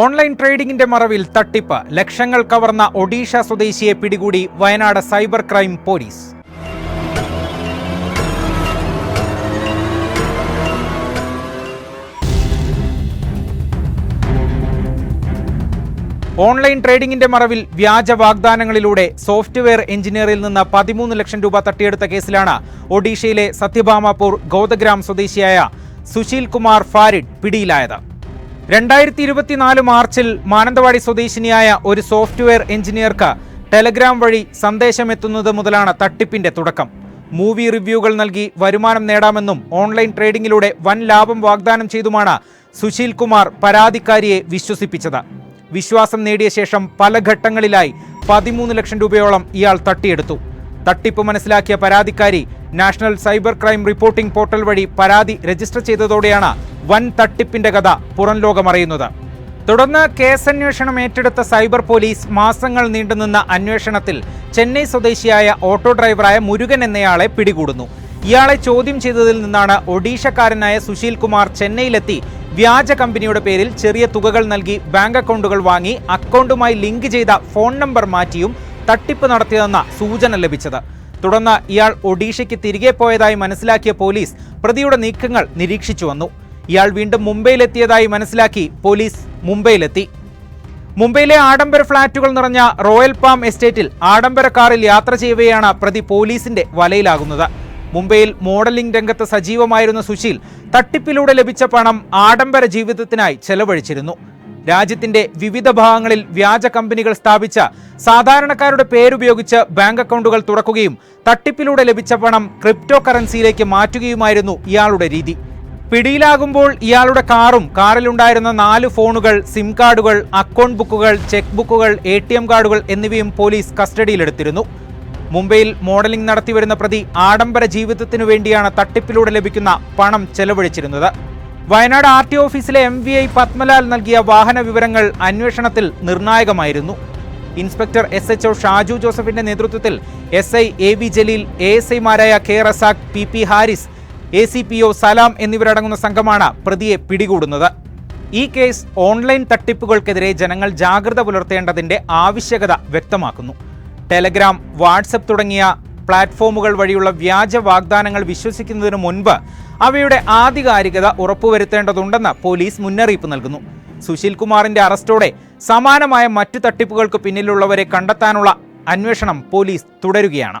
Online ട്രേഡിംഗിന്റെ മറവിൽ തട്ടിപ്പ്. ലക്ഷങ്ങൾ കവർന്ന ഒഡീഷ സ്വദേശിയെ പിടികൂടി Wayanad cyber crime police. Online ട്രേഡിംഗിന്റെ മറവിൽ വ്യാജ വാഗ്ദാനങ്ങളിലൂടെ സോഫ്റ്റ്വെയർ എഞ്ചിനീയറിൽ നിന്ന് പതിമൂന്ന് ലക്ഷം രൂപ തട്ടിയെടുത്ത കേസിലാണ് ഒഡീഷയിലെ സത്യഭാമാപൂർ ഗോദഗ്രാം സ്വദേശിയായ സുശീൽ കുമാർ ഫാരിഡ് പിടിയിലായത്. രണ്ടായിരത്തി ഇരുപത്തിനാല് മാർച്ചിൽ മാനന്തവാടി സ്വദേശിനിയായ ഒരു സോഫ്റ്റ്വെയർ എഞ്ചിനീയർക്ക് ടെലഗ്രാം വഴി സന്ദേശമെത്തുന്നത് മുതലാണ് തട്ടിപ്പിന്റെ തുടക്കം. മൂവി റിവ്യൂകൾ നൽകി വരുമാനം നേടാമെന്നും ഓൺലൈൻ ട്രേഡിംഗിലൂടെ വൻ ലാഭം വാഗ്ദാനം ചെയ്തുമാണ് സുശീൽ കുമാർ പരാതിക്കാരിയെ വിശ്വസിപ്പിച്ചത്. വിശ്വാസം നേടിയ ശേഷം പല ഘട്ടങ്ങളിലായി പതിമൂന്ന് ലക്ഷം രൂപയോളം ഇയാൾ തട്ടിയെടുത്തു. തട്ടിപ്പ് മനസ്സിലാക്കിയ പരാതിക്കാരി national cyber crime reporting portal വഴി പരാതി രജിസ്റ്റർ ചെയ്തതോടെയാണ് വൻ തട്ടിപ്പിന്റെ കഥ പുറം ലോകമറിയുന്നത് തുടർന്ന് കേസന്വേഷണം ഏറ്റെടുത്ത സൈബർ പോലീസ് മാസങ്ങൾ നീണ്ടുനിന്ന അന്വേഷണത്തിൽ ചെന്നൈ സ്വദേശിയായ ഓട്ടോ ഡ്രൈവറായ മുരുകൻ എന്നയാളെ പിടികൂടുന്നു. ഇയാളെ ചോദ്യം ചെയ്തതിൽ നിന്നാണ് ഒഡീഷക്കാരനായ സുശീൽ കുമാർ ചെന്നൈയിലെത്തി. വ്യാജ കമ്പനിയുടെ പേരിൽ ചെറിയ തുകകൾ നൽകി ബാങ്ക് അക്കൗണ്ടുകൾ വാങ്ങി അക്കൗണ്ടുമായി ലിങ്ക് ചെയ്ത ഫോൺ നമ്പർ മാറ്റിയും തട്ടിപ്പ് നടത്തിയതെന്ന സൂചന ലഭിച്ചത്. തുടർന്ന് ഇയാൾ ഒഡീഷയ്ക്ക് തിരികെ പോയതായി മനസ്സിലാക്കിയ പോലീസ് പ്രതിയുടെ നീക്കങ്ങൾ നിരീക്ഷിച്ചു വന്നു. ഇയാൾ വീണ്ടും മുംബൈയിലെത്തിയതായി മനസ്സിലാക്കി പോലീസ് മുംബൈയിലെത്തി. മുംബൈയിലെ ആഡംബര ഫ്ളാറ്റുകൾ നിറഞ്ഞ റോയൽ പാം എസ്റ്റേറ്റിൽ ആഡംബര കാറിൽ യാത്ര ചെയ്യവെയാണ് പ്രതി പോലീസിന്റെ വലയിലാകുന്നത്. മുംബൈയിൽ മോഡലിംഗ് രംഗത്ത് സജീവമായിരുന്ന സുശീൽ തട്ടിപ്പിലൂടെ ലഭിച്ച പണം ആഡംബര ജീവിതത്തിനായി ചെലവഴിച്ചിരുന്നു. രാജ്യത്തിന്റെ വിവിധ ഭാഗങ്ങളിൽ വ്യാജ കമ്പനികൾ സ്ഥാപിച്ച സാധാരണക്കാരുടെ പേരുപയോഗിച്ച് ബാങ്ക് അക്കൗണ്ടുകൾ തുറക്കുകയും തട്ടിപ്പിലൂടെ ലഭിച്ച പണം ക്രിപ്റ്റോ കറൻസിയിലേക്ക് മാറ്റുകയുമായിരുന്നു ഇയാളുടെ രീതി. പിടിയിലാകുമ്പോൾ ഇയാളുടെ കാറും കാറിലുണ്ടായിരുന്ന നാല് ഫോണുകൾ സിം കാർഡുകൾ അക്കൗണ്ട് ബുക്കുകൾ ചെക്ക് ബുക്കുകൾ എ ടി എം കാർഡുകൾ എന്നിവയും പോലീസ് കസ്റ്റഡിയിലെടുത്തിരുന്നു. മുംബൈയിൽ മോഡലിംഗ് നടത്തിവരുന്ന പ്രതി ആഡംബര ജീവിതത്തിനു വേണ്ടിയാണ് തട്ടിപ്പിലൂടെ ലഭിക്കുന്ന പണം ചെലവഴിച്ചിരുന്നത്. വയനാട് ആർ ടി ഓഫീസിലെ എം വി ഐ പത്മലാൽ നൽകിയ വാഹന വിവരങ്ങൾ അന്വേഷണത്തിൽ നിർണായകമായിരുന്നു. Inspector S H O Shaju ജോസഫിന്റെ നേതൃത്വത്തിൽ S I A V Jaleel A S ഐമാരായ K Razak P P Haris A C P O Salam എന്നിവരടങ്ങുന്ന സംഘമാണ് പ്രതിയെ പിടികൂടുന്നത്. ഈ കേസ് ഓൺലൈൻ തട്ടിപ്പുകൾക്കെതിരെ ജനങ്ങൾ ജാഗ്രത പുലർത്തേണ്ടതിന്റെ ആവശ്യകത വ്യക്തമാക്കുന്നു. ടെലഗ്രാം വാട്സപ്പ് തുടങ്ങിയ പ്ലാറ്റ്ഫോമുകൾ വഴിയുള്ള വ്യാജ വാഗ്ദാനങ്ങൾ വിശ്വസിക്കുന്നതിനു മുൻപ് അവയുടെ ആധികാരികത ഉറപ്പുവരുത്തേണ്ടതുണ്ടെന്ന് പോലീസ് മുന്നറിയിപ്പ് നൽകുന്നു. സുശീൽ കുമാറിന്റെ അറസ്റ്റോടെ സമാനമായ മറ്റു തട്ടിപ്പുകൾക്ക് പിന്നിലുള്ളവരെ കണ്ടെത്താനുള്ള അന്വേഷണം പോലീസ് തുടരുകയാണ്.